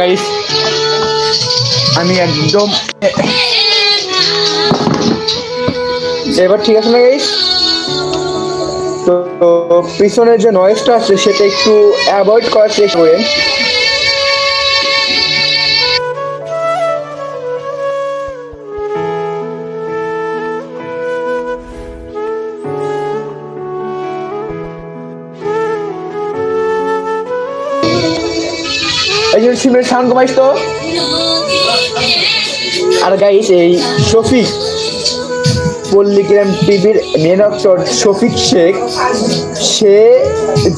Guys আমি একদম এবার ঠিক আছে না গাইস তো তো পিছনের যে নয়েজটা আছে, সেটা একটু অ্যাভয়েড করার চেষ্টা করেন। সিমের সাউন্ড কমাইস তো। আর গাইস এই শফিক পল্লীগ্রাম টিভির মেন অক্টর শফিক শেখ, সে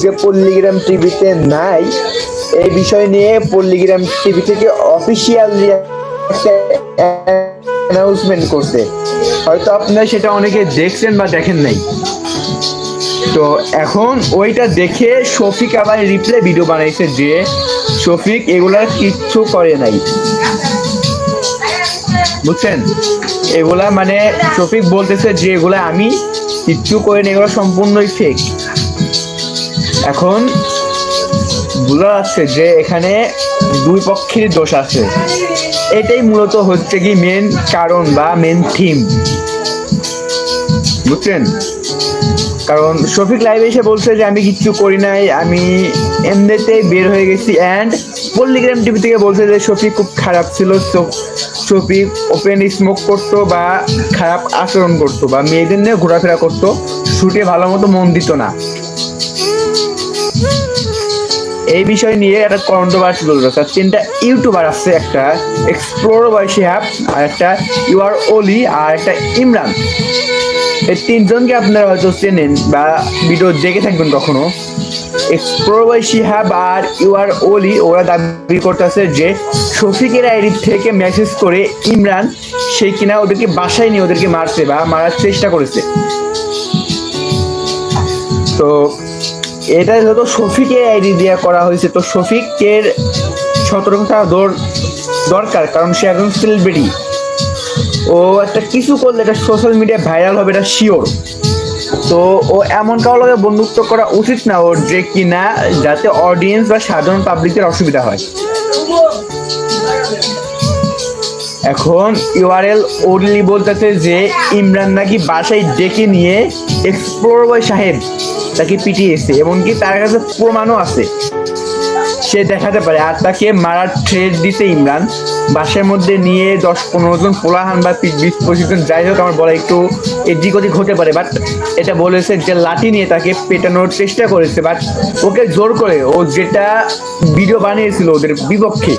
যে পল্লীগ্রাম টিভিতে নাই, এই বিষয় নিয়ে পল্লীগ্রাম টিভি থেকে অফিসিয়ালি অ্যানাউন্সমেন্ট করছে। হয়তো আপনারা সেটা অনেকে দেখছেন বা দেখেন নাই। তো এখন ওইটা দেখে শফিক আবার রিপ্লে ভিডিও বানাইছে যে শফিক এগুলার কিচ্ছু করে নাই। বুঝছেন? এগুলা মানে শফিক বলতেছে যে এগুলা আমি কিচ্ছু করে নাই, এগুলো সম্পূর্ণই ফেক এখন বোঝা যাচ্ছে যে এখানে দুই পক্ষের দোষ আছে। এটাই মূলত হচ্ছে কি মেন কারণ বা মেন থিম বুঝছেন? কারণ শফিক লাইভে এসে বলছে যে আমি কিচ্ছু করি নাই, আমি এমনিতেই বের হয়ে গেছি অ্যান্ড পল্লিগ্রাম টিভি থেকে বলছে যে শফিক খুব খারাপ ছিল, তো ওপেন স্মোক করতো বা খারাপ আচরণ করতো বা মেয়েদের নিয়ে ঘোরাফেরা করতো, শুটে ভালো মতো মন দিত না। এই বিষয় নিয়ে একটা কন্ট্রোভার্সি চলতেছে আর তিনটা ইউটিউবার আছে, একটা এক্সপ্লোর বাই শিহাব আর একটা ইউ আর ওলি আর একটা ইমরান। এই তিনজনকে আপনারা হয়তো চেনেন বা ভিডিও দেখে থাকবেন কখনো। এক্সপ্লোর বাই শিহাব আর ইউ আর ওলি ওরা দাবি করতেছে যে শফিকের আইডি থেকে মেসেজ করে ইমরান, সে কিনা ওদেরকে বাসায় নিয়ে ওদেরকে মারছে বা মারার চেষ্টা করেছে। তো এটা যেহেতু শফিকের আইডি দেওয়া করা হয়েছে। তো শফিকের সতর্কতা দর- দরকার, কারণ সে একজন সেলিব্রিটি ও একটা কিছু করলে এটা সোশ্যাল মিডিয়া ভাইরাল হবে, এটা শিওর তো ও এমন কারও লগে বন্ধুত্ব করা উচিত না ওর যে কিনা যাতে অডিয়েন্স বা সাধারণ পাবলিকের অসুবিধা হয়। এখন ইউআরএল ওরলি বলতেছে যে, ইমরান নাকি বাসায় ডেকে নিয়ে এক্সপ্লোর বয় সাহেব তাকে পিটিয়েছে এমনকি তার কাছে প্রমাণও আছে। সে দেখাতে পারে। আর তাকে মারার থ্রেড দিতে ইমরান। বাসের মধ্যে নিয়ে দশ পনেরো জন পোলাহান বা বিশ পঁচিশ জন, যাই হোক, আমার বলা একটু এদিক ওদিক হতে পারে। বাট এটা বলেছে যে লাঠি নিয়ে তাকে পেটানোর চেষ্টা করেছে। বাট ওকে জোর করে ও যেটা ভিডিও বানিয়েছিল ওদের বিপক্ষে,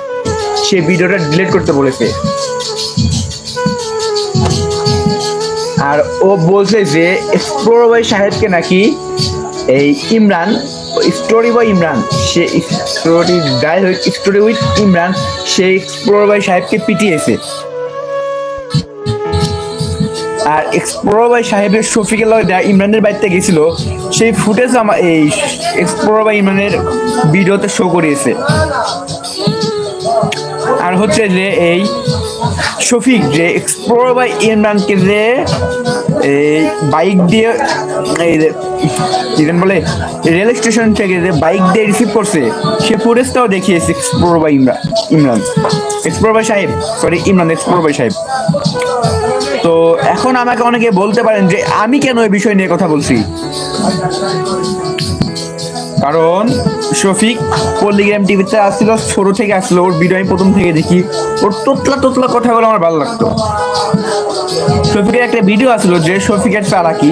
সে ভিডিওটা ডিলিট করতে বলেছে। আর ও বলছে যে এক্সপ্লোর বয় সাহেবকে নাকি এই ইমরান স্টোরি বয় ইমরান, সে স্টোরি যাই হোক স্টোরি উইথ ইমরান সে এক্সপ্লোর বয় সাহেবকে পিটিয়েছে আর এক্সপ্লোর বাই সাহেবের শফিকের লগে ইমরানের বাড়িতে গেছিল, সেই ফুটেজ আমার এই এক্সপ্লোর বাই ইমরানের ভিডিওতে শো করিয়েছে। আর হচ্ছে যে এই শফিক, যে এক্সপ্লোর বাই ইমরানকে যে এই বাইক দিয়ে, এই যে বলে রেল স্টেশন থেকে যে বাইক দিয়ে রিসিভ করছে, সে ফুটেজটাও দেখিয়েছে explore by Imran Imran explore by Saheb sorry Imran explore by Saheb. তো এখন আমাকে অনেকে বলতে পারেন যে আমি কেন এই বিষয় নিয়ে কথা বলছি? কারণ শফিক পল্লিগ্রাম টিভিতে আসছিল, ছোট থেকে আসছিল, ওর ভিডিও আমি প্রথম থেকে দেখি। ওর তোতলা তোতলা কথাগুলো আমার ভালো লাগতো। শফিকের একটা ভিডিও আসলো যে শফিকের চালাকি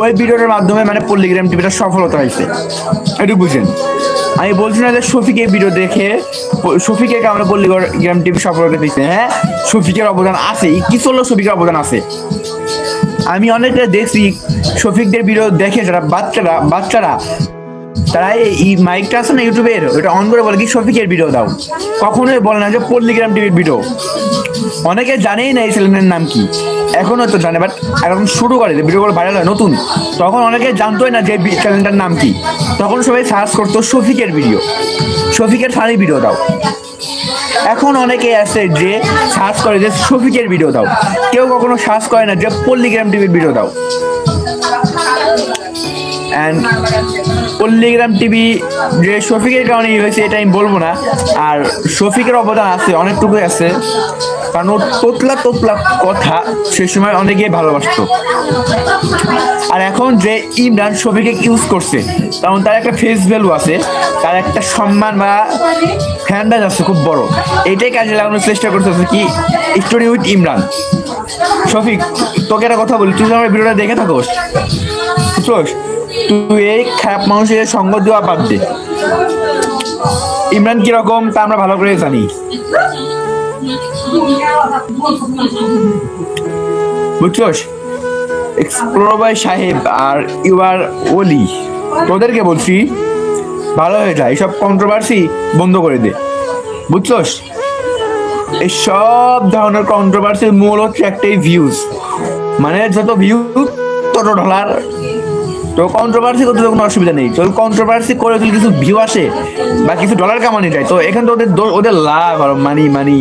ওই ভিডিওটার মাধ্যমে মানে পল্লিগ্রাম টিভিটা সফলতা হয়েছে। একটু বুঝেন। আমি বলছি না যে শফিক এই ভিডিও দেখে শফিকের কারণে পল্লিগ্রাম টিভি সফলতা দিচ্ছে হ্যাঁ শফিকের অবদান আছে। কিছু হলেও শফিকের অবদান আছে? আমি অনেকটা দেখছি শফিকদের ভিডিও দেখে যারা বাচ্চারা বাচ্চারা তারা এই মাইকটা আছে না ইউটিউবের ওটা অন করে বলে, কি শফিকের ভিডিও দাও? কখনোই বলে না যে পল্লিগ্রাম টিভির ভিডিও অনেকে জানেই না এই চ্যানেলের নাম কি। এখনও তো জানে বাট এখন শুরু করে ভিডিওগুলো ভাইরাল হয়, নতুন। তখন অনেকে জানতোই না যে চ্যানেলটার নাম কি। তখন সবাই সার্চ করতো, শফিকের ভিডিও শফিকের ফানি ভিডিও দাও। এখন অনেকে আছে যে সার্চ করে যে, শফিকের ভিডিও দাও। কেউ কখনো সার্চ করে না যে, পল্লিগ্রাম টিভির ভিডিও দাও। অ্যান্ড পল্লিগ্রাম টিভি যে শফিকের কারণে হয়েছে, এটা আমি বলব না। আর শফিকের অবদান আছে, অনেকটুকুই আছে। কারণ ওর তোতলা তোতলা কথা সে সময় অনেকেই ভালোবাসতো। আর এখন যে ইমরান শফিকে ইউজ করছে কারণ তার একটা ফেস ভ্যালু আছে। তার একটা সম্মান বা ফ্যান্ডাজ আছে খুব বড়। এটাই কাজে লাগানোর চেষ্টা করতেছে কি? Story with Imran. শফিক, তোকে একটা কথা বলি, তুই আমার ভিডিওটা দেখে থাকোস। তুই এই খারাপ মানুষের সঙ্গ দেওয়া বাদ দে। ইমরান কীরকম তা আমরা ভালো করে জানি। বুঝছোস? এক্সপ্লোর বাই সাহেব আর ইউ আর ওলি। তোদেরকে বলছি, ভালো হয়ে যায় এইসব কন্ট্রোভার্সি বন্ধ করে দে। বুঝছোস? এই সব ধরনের কন্ট্রোভার্সির মূল হচ্ছে একটাই ভিউজ মানে যত ভিউ তত ডলার তো কন্ট্রোভার্সি করতে তো কোনো অসুবিধা নেই। তো কন্ট্রোভার্সি করে যদি কিছু ভিউ আসে বা কিছু ডলার কামানো যায় তো এখানে তো ওদের ওদের লাভ আর মানি মানি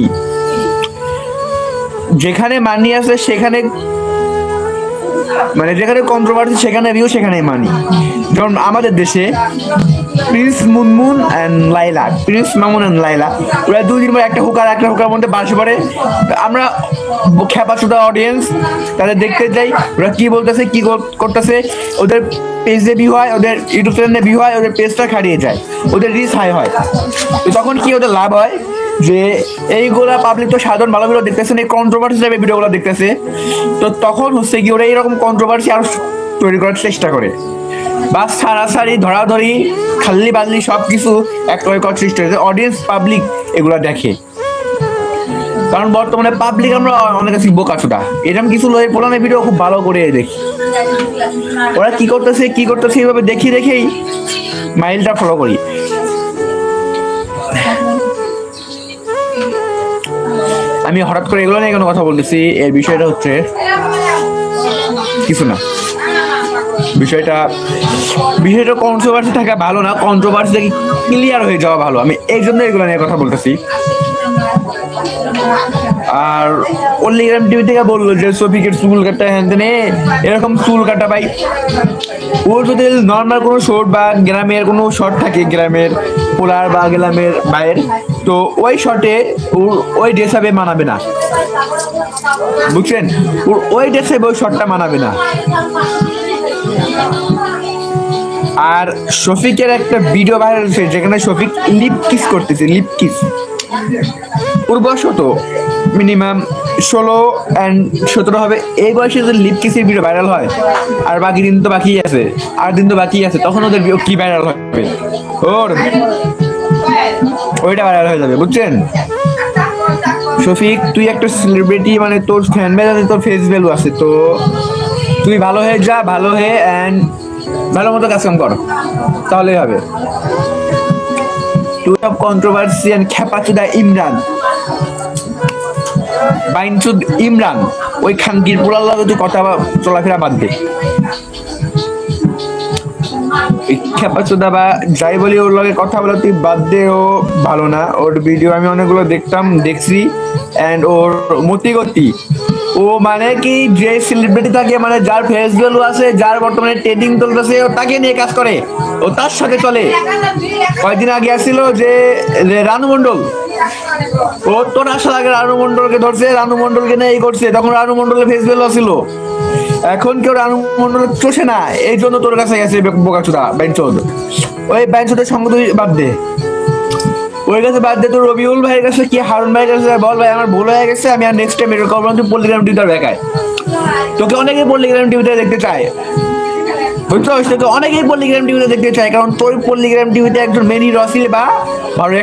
যেখানে মানি আছে, সেখানে মানে যেখানে কন্ট্রোভার্সি সেখানে ভিউ সেখানে মানি যেমন আমাদের দেশে prince Munmun and Laila prince Mamun and Laila ওরা দুই দিন পর একটা হুকার একটা হুকার মধ্যে বাসে পড়ে আমরা সুদা অডিয়েন্স তাদের দেখতে যাই ওরা কি বলতেছে, কি করতেছে, ওদের পেজে ভিউ হয়, ওদের ইউটিউব চ্যানেলে ভিউ হয়, ওদের পেজটা খাড়িয়ে যায়, ওদের রিচ হাই হয়। তো তখন কি ওদের লাভ হয়? যে এইগুলা পাবলিক তো সাধারণ ভালো ভিডিও দেখতেছে এই কন্ট্রোভার্সি টাইপের ভিডিওগুলো দেখতেছে। তো তখন হচ্ছে কি, ওরা এরকম কন্ট্রোভার্সি আরও তৈরি করার চেষ্টা করে। বা সারাসারি ধরাধরি খাল্লি বাল্লি সব কিছু এক করার চেষ্টা করে অডিয়েন্স পাবলিক এগুলো দেখে। কারণ বর্তমানে পাবলিক আমরা অনেক কাছে বোকাচোদা এরকম কিছু লোকের পুরানো ভিডিও খুব ভালো করে দেখি। ওরা কি করতেছে কি করতেছে, এইভাবে দেখি দেখেই মাইলটা ফলো করি। আমি হঠাৎ করে এগুলো নিয়ে কোনো কথা বলতেছি, এর বিষয়টা হচ্ছে কিছু না। বিষয়টা বিষয়টা কন্ট্রোভার্সি থাকা ভালো না কন্ট্রোভার্সি থেকে ক্লিয়ার হয়ে যাওয়া ভালো। আমি এই জন্য এগুলো নিয়ে কথা বলতেছি। আর অল্লিগ্রাম টিভি থেকে বলল যে, সফিকের চুল কাটা হ্যান তেনে, এরকম চুল কাটা ভাই। ওর যদি নর্মাল কোনো শর্ট বা গ্রামের কোনো শর্ট থাকে, গ্রামের পোলার বা গ্রামের বাইরের তো ওই শর্টে ওর ওই ড্রেস হবে মানাবে না। বুঝছেন? ওর ওই ড্রেসে ওই শর্টটা মানাবে না। আর শফিকের একটা ভিডিও ভাইরাল হয়েছে, যেখানে শফিক লিপ কিস করতেছে লিপ কিস বয়স মিনিমাম ষোলো অ্যান্ড সতেরো হবে। এই বয়সে যদি লিপ কিসের ভিডিও ভাইরাল হয়, আর বাকি দিন তো বাকি আছে, আর দিন তো বাকি আছে, তখন ওদের কি ভাইরাল হবে? ওর, ওইটা ভাইরাল হয়ে যাবে, বুঝছেন? শফিক, তুই একটা সেলিব্রিটি মানে তোর ফ্যান বেজ আছে, তোর ফেস ভ্যালু আছে, তো তুই ভালো হয়ে যা, ভালো হয়ে অ্যান্ড ভালো মতো কাজ কাম কর, তাহলেই হবে। তুই সব কন্ট্রোভার্সি অ্যান্ড খেপাচুদা ইমরান বাইনচুদ ইমরান ওই খানকির পোলার যদি কথা চলাফেরা বাদ দে বা যাই বলি ওর লগে কথা বলা তুই বাদ দে, ও ভালো না। ওর ভিডিও আমি অনেকগুলো দেখতাম, দেখছি। অ্যান্ড ওর মতি গতি ও মানে কি, যে সেলিব্রিটি থাকে মানে যার ফেস ভ্যালু আছে, যার বর্তমানে ট্রেন্ডিং চলতেছে, ও তাকে নিয়ে কাজ করে। ও তার সাথে চলে। কয়েকদিন আগে আসছিল যে যে রানু মণ্ডল। ও তোর আসার আগে রানু মণ্ডলকে ধরছে, রানু মণ্ডলকে নিয়ে এই করছে। তখন রানু মণ্ডলের ফেস ভ্যালু ছিল এখন কেউ রানু মণ্ডল চষে না। এই জন্য তোর কাছে গেছে বোকাচুদা বেঞ্চোদ ওই বেঞ্চোদের সঙ্গে তুই বাদ দে। ওই কাছে বাদ দে তোর রবিউল ভাইয়ের কাছে কি হারুন ভাইয়ের কাছে বল ভাই আমার ভুল হয়ে গেছে আমি আর নেক্সট টাইম এটা করব না, তুই পল্লিগ্রাম টিভিতে দেখায় তোকে অনেকেই পল্লিগ্রাম টিভিতে দেখতে চায়। বুঝতে পারছিস? তোকে অনেকেই পল্লিগ্রাম টিভিতে দেখতে চায় কারণ তোর পল্লিগ্রাম টিভিতে একজন মেনি রসিল বা ভালো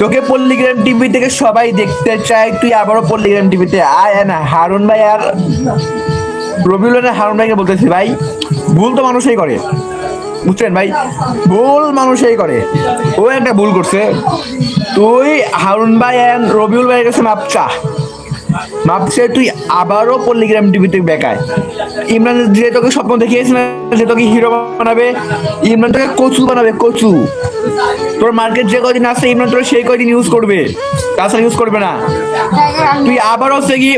তোকে পল্লিগ্রাম টিভি থেকে সবাই দেখতে চায় তুই আবারও পল্লিগ্রাম টিভিতে আয় আয় না হারুন ভাই আর রবিউল হারুন ভাইকে বলতেছি ভাই ভুল তো মানুষই করে। বুঝছেন ভাই? ভুল মানুষই করে। ও একটা ভুল করছে। তুই হারুন ভাই অ্যান্ড রবিউল ভাইয়ের কাছে মাপচা মাপছে তুই আবারও পল্লিগ্রাম টিভিতে বেকায়। ইমরান যে তোকে স্বপ্ন দেখিয়েছে না যে তোকে হিরো বানাবে। ইমরান তোকে কচু বানাবে, কচু। তোর মার্কেট যে কদিন আছে, ইমরান তোর সেই কদিন ইউজ করবে। তাছাড়া ইউজ করবে না। তুই আবার হচ্ছে কি,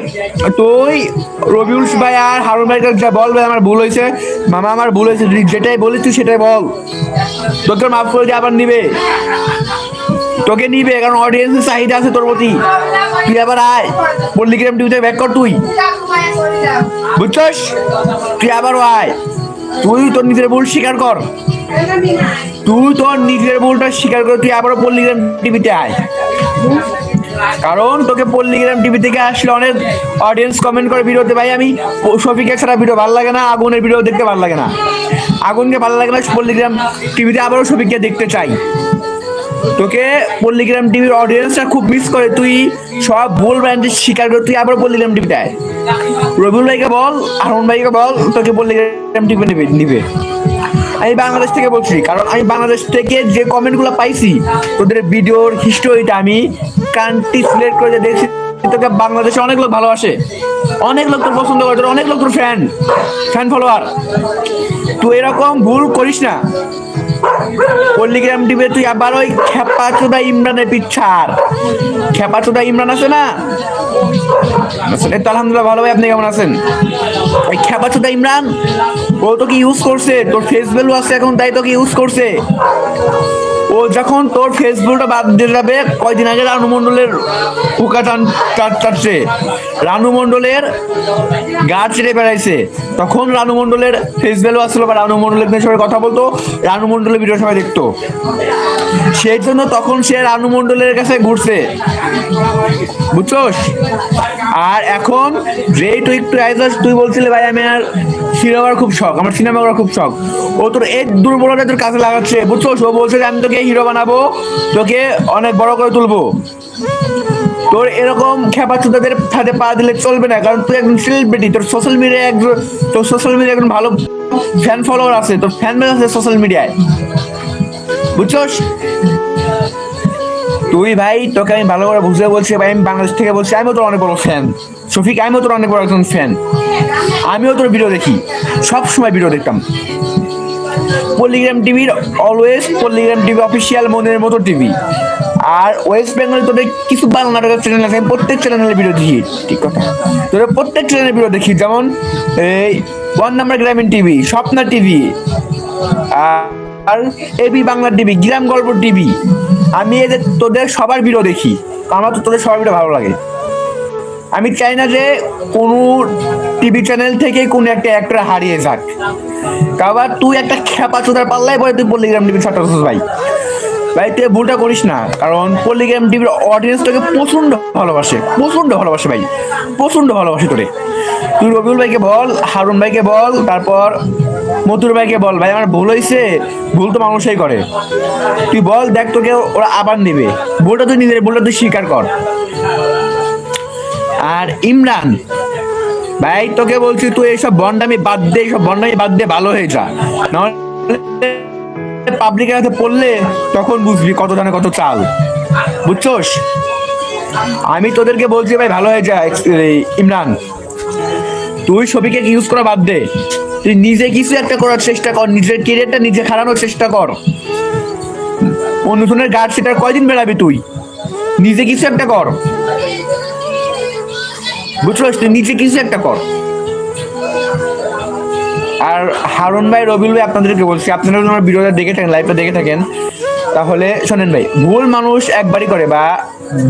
তুই রবিউল ভাই আর হারুন ভাইকে যা বল, ভাই, আমার ভুল হয়েছে। মামা, আমার ভুল হয়েছে। যেটাই তুই সেটাই বল। তোকে মাফ করে দিয়ে আবার নিবে। তোকে নিবে, কারণ অডিয়েন্সের চাহিদা আছে তোর প্রতি। তুই আবার আয়? পল্লিগ্রাম টিভিতে ব্যাক কর তুই। বুঝছস? তুই আবারও আয়? তুই তোর নিজের ভুল স্বীকার কর। তুই তোর নিজের ভুলটা স্বীকার করে, তুই আবারও পল্লিগ্রাম টিভিতে আয়। কারণ তোকে পল্লিগ্রাম টিভি থেকে আসলে অনেক অডিয়েন্স কমেন্ট করে ভিডিওতে ভাই, আমি শফিকে ছাড়া ভিডিও ভালো লাগে না, আগুনের ভিডিও দেখতে ভালো লাগে না। আগুনকে ভালো লাগে না পল্লিগ্রাম টিভিতে আবারও শফিককে দেখতে চাই। তোকে পল্লিগ্রাম টিভির অডিয়েন্সটা খুব মিস করে। তুই সব ভুল ব্র্যান্ডের স্বীকার করে তুই আবার পল্লিগ্রাম টিভিতে আয়। রবিউল ভাইকে বল, আরুন ভাইকে বল, তোকে পল্লিগ্রাম টিভি নেবে, নিবে। আমি বাংলাদেশ থেকে বলছি, কারণ আমি বাংলাদেশ থেকে যে কমেন্টগুলো পাইছি, তোদের ভিডিওর হিস্টোরিটা আমি কান্ট্রি সিলেক্ট করে দেখছি, তোকে বাংলাদেশে অনেক লোক ভালোবাসে, অনেক লোক তোর পছন্দ করে, তোর অনেক লোক তোর ফ্যান ফ্যান ফলোয়ার তুই এরকম ভুল করিস না। পল্লিগ্রাম ডিবে তুই আবার ওই খেপা চোদা ইমরানের পিছার খেপা চোদা ইমরান আছে না? এই তো আলহামদুলিল্লাহ ভালো ভাই, আপনি কেমন আছেন? ওই খেপা চোদা ইমরান, ও তো কি ইউজ করছে? তোর ফেস ভ্যালু আছে এখন, তাই কি ইউজ করছে? ও যখন তোর ফেসবুকটা বাদ দিয়ে যাবে, কয়দিন আগে রানু মণ্ডলের হুকা টান টানছে। রানু মণ্ডলের গা ছেড়ে বেড়াইছে। তখন রানু মণ্ডলের ফেস ভ্যালু আসছিল বা রানু মণ্ডলের সবাই কথা বলতো, রানু মণ্ডলের ভিডিও সবাই দেখতো। সেই জন্য তখন সে রানু মণ্ডলের কাছে ঘুরছে। বুঝছোস? আর এখন যেই তুই একটু আইজাস তুই বলছিলি, ভাই, আমি আর সিনেমার খুব শখ, আমার সিনেমা করার খুব শখ। ও তোর এই দুর্বলতা তোর কাছে লাগাচ্ছে, বুঝছোস? ও বলছে যে, আমি তোকে হিরো বানাবো, তোকে অনেক বড় করে তুলবো। তোর এরকম খেপা চুদাদের সাথে পা দিলে চলবে না, কারণ তুই একজন সেলিব্রিটি তোর সোশ্যাল মিডিয়ায় একজন তোর সোশ্যাল মিডিয়ায় একজন ভালো ফ্যান ফলোয়ার আছে, তোর ফ্যান বেস আছে সোশ্যাল মিডিয়ায় বুঝছোস? তুই ভাই, তোকে আমি ভালো করে বুঝে বলছি, ভাই, আমি বাংলাদেশ থেকে বলছি, আমিও তোর অনেক বড় ফ্যান শফিক, আমিও তোর অনেক বড় একজন ফ্যান আমিও তোর ভিডিও দেখি। সব সময় ভিডিও দেখতাম। পল্লিগ্রাম টিভির অলওয়েজ পল্লিগ্রাম টিভি অফিসিয়াল মনের মতো টিভি আর ওয়েস্ট বেঙ্গলে তোদের কিছু বাংলা নাটকের চ্যানেল আছে, প্রত্যেক চ্যানেলের ভিডিও দেখি, ঠিক কথা? তোদের প্রত্যেক চ্যানেলের ভিডিও দেখি, যেমন এই one number Grameen TV Swapna TV আর AB Bangla TV Gram Golpo TV আমি এদের, তোদের সবার ভিডিও দেখি আমার তো তোদের সবার ভিডিও ভালো লাগে। আমি চাই না যে কোনো টিভি চ্যানেল থেকে কোনো একটা অ্যাক্টর হারিয়ে যাক। কাবার তুই একটা খেপা চোদার পাল্লায় পরে তুই পল্লিগ্রাম টিভির ছাত্র ভাই। ভাই, তুই ভুলটা করিস না, কারণ পল্লিগ্রাম টিভির অডিয়েন্স তোকে প্রচণ্ড ভালোবাসে প্রচণ্ড ভালোবাসে ভাই প্রচণ্ড ভালোবাসে তোরে। তুই রবিউল ভাইকে বল, হারুন ভাইকে বল, তারপর মতুর ভাইকে বল। ভাই, আমার ভুল হয়েছে ভুল তো মানুষই করে। তুই বল, দেখ তোকে ওরা আবার নেবে। ভুলটা তুই নিজের, ভুলটা তুই স্বীকার কর। আর ইমরান, ভাই, তোকে বলছি, তুই এইসব বন্ডামি বাদ দে, এইসব বন্ডামি বাদ দে, ভালো হয়ে যা। নাহলে পাবলিকের হাতে পড়লে তখন বুঝবি কত জানে কত চাল। বুঝছোস? আমি তোদেরকে বলছি ভাই, ভালো হয়ে যা, এই ইমরান। তুই ছবিকে ইউজ করা বাদ দে। তুই নিজে কিছু একটা করার চেষ্টা কর, নিজের কেরিয়ারটা নিজে খারানোর চেষ্টা কর। অন্যজনের গার্ড সেটার কয়দিন বেড়াবি তুই? নিজে কিছু একটা কর। বুঝছস? তুই নিজে কিছু একটা কর। আর হারুন ভাই, রবিল ভাই আপনাদেরকে বলছি, আপনারা যদি আমার ভিডিওটা দেখে থাকেন লাইভটা দেখে থাকেন, তাহলে শোনেন ভাই, ভুল মানুষ একবারই করে বা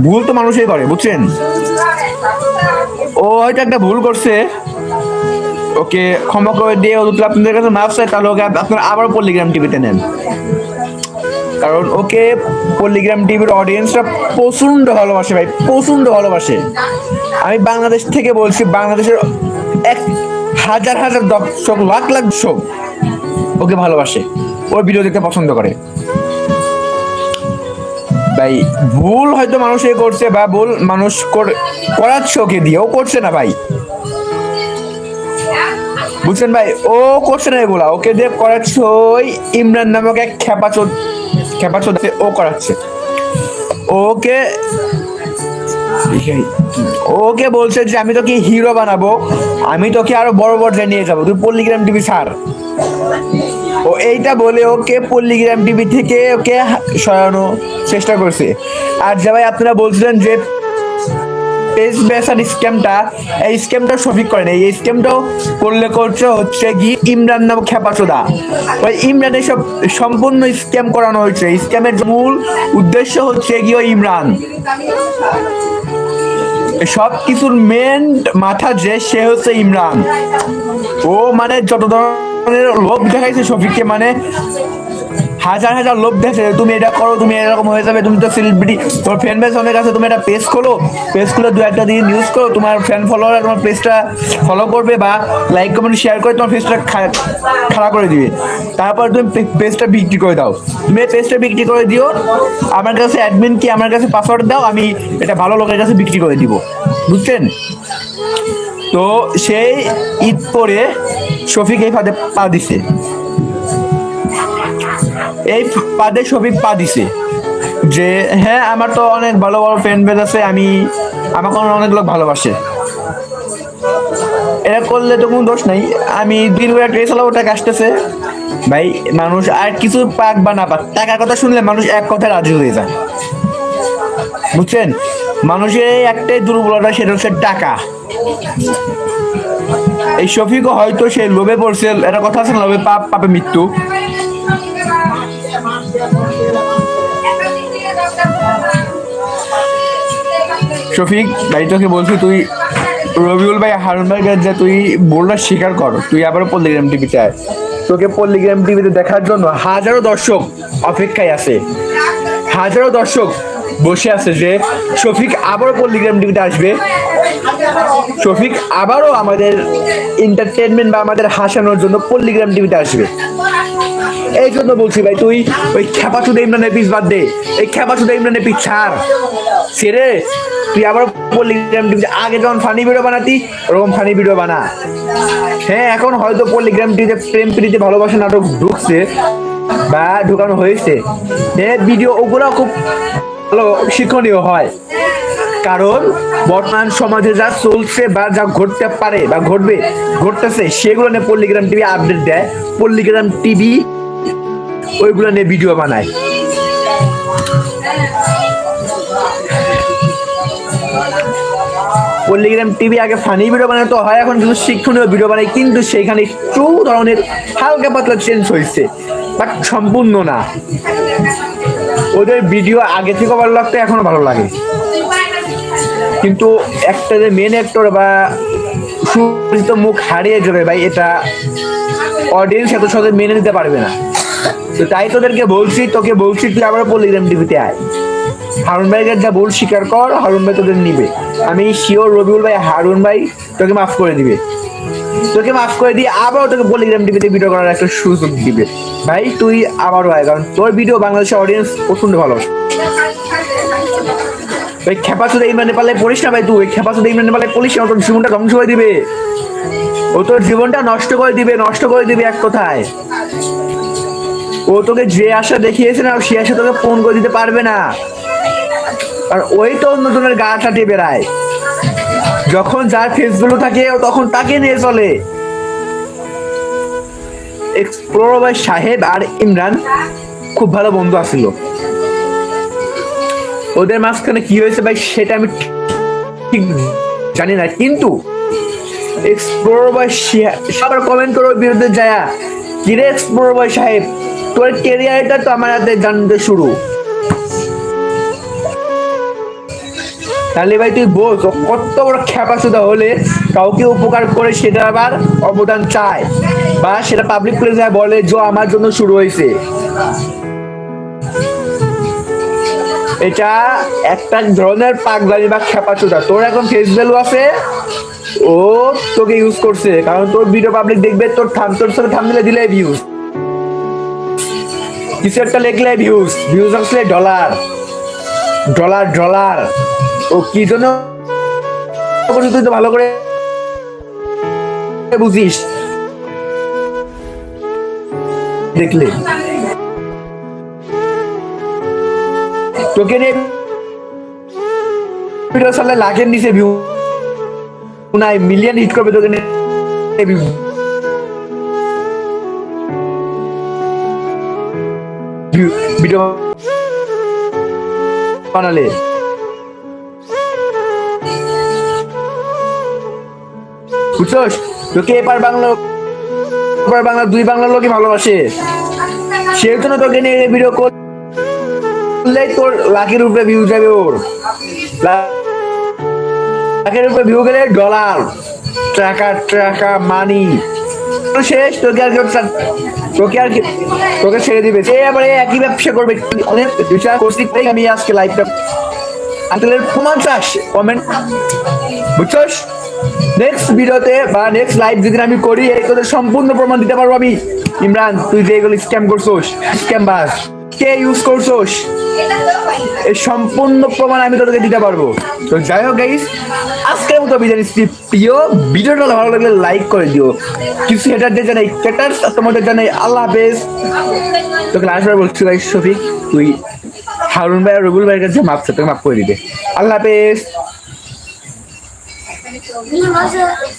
ভুল তো মানুষই করে, বুঝছেন? ও হয়তো একটা ভুল করছে। ওকে ক্ষমা করে দিয়ে ও যদি আপনাদের কাছে মাফ চায়, তাহলে ওকে আপনারা আবার পল্লিগ্রাম টিভিতে নেন। কারণ ওকে পল্লিগ্রাম টিভির অডিয়েন্সরা প্রচণ্ড ভালোবাসে ভাই, প্রচণ্ড ভালোবাসে। আমি বাংলাদেশ থেকে বলছি, বাংলাদেশের এক হাজার হাজার দর্শক লাখ লাখ দর্শক ওকে ভালোবাসে ওর ভিডিও দেখতে পছন্দ করে। ভাই ভুল হয়তো মানুষে করছে বা ভুল মানুষ কর- করাচ্ছে ওকে দিয়ে ও করছে না ভাই। বুঝছেন ভাই ও করছে না এগুলা ওকে দিয়ে করাচ্ছে ওই ইমরান নামক এক খেপা চোদ আছে, ও করাচ্ছে। ওকে ওকে বলছে যে আমি তোকে হিরো বানাবো। আমি তোকে আরও বড় পর্যায়ে নিয়ে যাব। তুই পল্লিগ্রাম টিভি ছাড়। ও এইটা বলে ওকে পল্লিগ্রাম টিভি থেকে ওকে সরানো চেষ্টা করছে। আর যে ভাই আপনারা বলছিলেন যে পেজ বেসার স্ক্যামটা, এই স্ক্যামটা সফিক করে এই স্ক্যামটাও করলে করছে হচ্ছে কি ইমরান নামক খেপাচোদা ওই ইমরানের সব সম্পূর্ণ স্ক্যাম করানো হয়েছে। স্ক্যামের মূল উদ্দেশ্য হচ্ছে ওই ইমরান। সব কিছুর মেন মাথা যে, সে হচ্ছে ইমরান। ও মানে যত ধরনের লোভ দেখাইছে শফিককে মানে হাজার হাজার লোভ দেখছে তুমি এটা করো, তুমি এরকম হয়ে যাবে, তুমি তো সেলিব্রিটি তোমার ফ্যান বেস অনেক আছে, তুমি একটা পেজ খোলো পেজ খুলে দু একটা দিন ইউজ করো, তোমার ফ্যান ফলোয়ার তোমার পেজটা ফলো করবে বা লাইক কমেন্ট শেয়ার করে তোমার পেজটা খারাপ করে দিবে। তারপর তুমি পেজটা বিক্রি করে দাও। তুমি পেজটা বিক্রি করে দিও, আমার কাছে অ্যাডমিন কি আমার কাছে পাসওয়ার্ড দাও, আমি এটা ভালো লোকের কাছে বিক্রি করে দিব। বুঝছেন? তো সেই ঈদ পরে শফিক এই ফাঁদে পা দিছে। এই পাদে শফিক পা দিছে। যে হ্যাঁ আমার তো অনেক ভালো ভালো ফ্রেন্ড বেজ আছে, আমি, আমাকে অনেক লোক ভালোবাসে। এটা করলে তো কোনো দোষ নাই। আমি দিন করে ট্রেস হলো ওটা আসতেছে। ভাই, মানুষ আর কিছু পাক বা না পাক, টাকার কথা শুনলে মানুষ এক কথায় রাজি হয়ে যায়। বুঝছেন? মানুষের একটাই দুর্বলতা, সেটা হচ্ছে টাকা। এই শফিকও হয়তো সে লোভে পড়ছে, একটা কথা আছে লোভে পাপ, পাপে মৃত্যু। শফিক ভাই তোকে বলছি তুই রবিউল ভাই হারুন ভাই যে তুই বলটা স্বীকার কর, তুই আবারও পল্লিগ্রাম টিভিতে আয়। তোকে পল্লিগ্রাম টিভিতে দেখার জন্য হাজারো দর্শক অপেক্ষায় আছে। হাজারো দর্শক বসে আছে যে শফিক আবারও পল্লিগ্রাম টিভিতে আসবে। শফিক আবারও আমাদের এন্টারটেনমেন্ট বা আমাদের হাসানোর জন্য পল্লিগ্রাম টিভিতে আসবে। এই জন্য বলছি ভাই, তুই ওই খেপা শুধু ইমরানের বাদ দে। এই খেপা শুধু ইমরানের ছাড়। ছেড়ে তুই আবার টিভিতে আগে যখন ফানি ভিডিও বানাতি, ওরকম ফানি ভিডিও বানা। হ্যাঁ এখন হয়তো পল্লিগ্রাম টিভিতে প্রেম প্রীতি, ভালোবাসা নাটক ঢুকছে, বা ঢুকানো হয়েছে। হ্যাঁ ভিডিও ওগুলো খুব ভালো শিক্ষণীয় হয়। কারণ বর্তমান সমাজে যা চলছে বা যা ঘটতে পারে বা ঘটবে, ঘটতেছে, সেগুলো নিয়ে পল্লিগ্রাম টিভি আপডেট দেয়। পল্লিগ্রাম টিভি ওইগুলো নিয়ে ভিডিও বানায়। পল্লিগ্রাম টিভি আগে ফানি ভিডিও বানাতো, হয় এখন কিন্তু শিক্ষণীয় ভিডিও বানায়, কিন্তু সেইখানে একটু ধরনের হালকা পাতলা চেঞ্জ হয়েছে বাট সম্পূর্ণ না। ওদের ভিডিও আগে থেকে ভালো লাগতো, এখনও ভালো লাগে। কিন্তু একটা যে মেন অ্যাক্টর বা সুপরিচিত মুখ হারিয়ে যাবে ভাই, এটা অডিয়েন্স এত সহজে মেনে নিতে পারবে না। তো তাই তোদেরকে বলছি, তোকে বলছি, তুই আবার পলিগ্রাম টিভিতে আয়। হারুন ভাইয়ের যা ভুল স্বীকার কর, হারুন ভাই তোদের নিবে। আমি শিওর রবিউল ভাই, হারুন ভাই তোকে মাফ করে দিবে। তোকে মাফ করে দিয়ে আবারও তোকে পলিগ্রাম টিভিতে ভিডিও করার একটা সুযোগ দিবে। ভাই, তুই আবারও আয়, কারণ তোর ভিডিও বাংলাদেশের অডিয়েন্স প্রচণ্ড ভালোবাসে। ওই খেপা শুধু এই মানে পালে পড়িস না ভাই তুই, ওই খেপা শুধু এই মানে পালে পড়িস না তোর জীবনটা ধ্বংস করে দিবে। ও তোর জীবনটা নষ্ট করে দিবে, নষ্ট করে দিবে এক কথায়। ও তোকে যে আশা দেখিয়েছে না, সে আশা তোকে ফোন করে দিতে পারবে না। আর ওই তো অন্যজনের গা চাটিয়ে বেড়ায়। যখন যার ফেসগুলো থাকে, ও তখন তাকে নিয়ে চলে। এক্সপ্লোর সাহেব আর ইমরান খুব ভালো বন্ধু আছিল। ওদের মাঝখানে কি হয়েছে ভাই, সেটা আমি ঠিক জানি না, কিন্তু এক্সপ্লোর বয় সবার কমেন্ট করো, বিরুদ্ধে যায়া। কিরে এক্সপ্লোর বয় সাহেব? তোর কেরিয়ারটা তো আমার হাতে জানতে শুরু। তাহলে ভাই, তুই বোঝ কত বড় খ্যাপাচুদা হলে কাউকে উপকার করে সেটা আবার অবদান চায়। বা সেটা পাবলিক প্লেসে বলে, যে, আমার জন্য শুরু হয়েছে। এটা একটা ধরনের পাগলামি বা খেপাচোদা তোর এখন ফেস ভ্যালু আছে? ও তোকে ইউজ করছে, কারণ তোর ভিডিও পাবলিক দেখবে, তোর থাম তোর সাথে থাম দিলে দিলে ভিউজ কিছু একটা লিখলে ভিউজ ভিউজ আসলে ডলার ডলার ডলার ও কি জন্য তুই তো ভালো করে বুঝিস? দেখলে। তোকে নিয়ে ভিডিও সালে লাখের নিচে ভিউ নাই মিলিয়ন হিট করবে তোকে নিয়ে ভিডিও বানালে। বুঝছস? তোকে এপার বাংলা বাংলা, দুই বাংলার ভালোবাসে। সেই জন্য তোকে নিয়ে ভিডিও করলে তোর লাখের উপরে ভিউ যাবে ওর। লাখের উপরে ভিউ গেলে ডলার টাকা টাকা মানি শেষ, তোকে আর কেউ তোকে আর তোকে ছেড়ে দিবে। সে আবার একই ব্যবসা করবে অনেক বিচার করছি তাই আমি আজকে লাইভটা আঙ্কেলের প্রমাণ চাস কমেন্ট বুঝছস? নেক্সট ভিডিওতে বা নেক্সট লাইভ যেদিন আমি করি, এই তোদের সম্পূর্ণ প্রমাণ দিতে পারব আমি। ইমরান, তুই যে এগুলো স্ক্যাম করছোস স্ক্যাম বাস কে ইউজ করছোস? এই সম্পূর্ণ প্রমাণ আমি তোদেরকে দিতে পারব। তো যাই হোক গাইস আজকের মতো বিদায় নিচ্ছি। প্রিয়, ভিডিওটা ভালো লাগলে লাইক করে দিও। কিছু হেটারদের জানাই হেটার তোমাদের জানাই আল্লাহ হাফেজ। তোকে লাস্ট বার বলছি ভাই, শফিক, তুই হারুন ভাই আর রবুল ভাইয়ের কাছে মাপ তোকে মাফ করে দিবে আল্লাহ হাফেজ।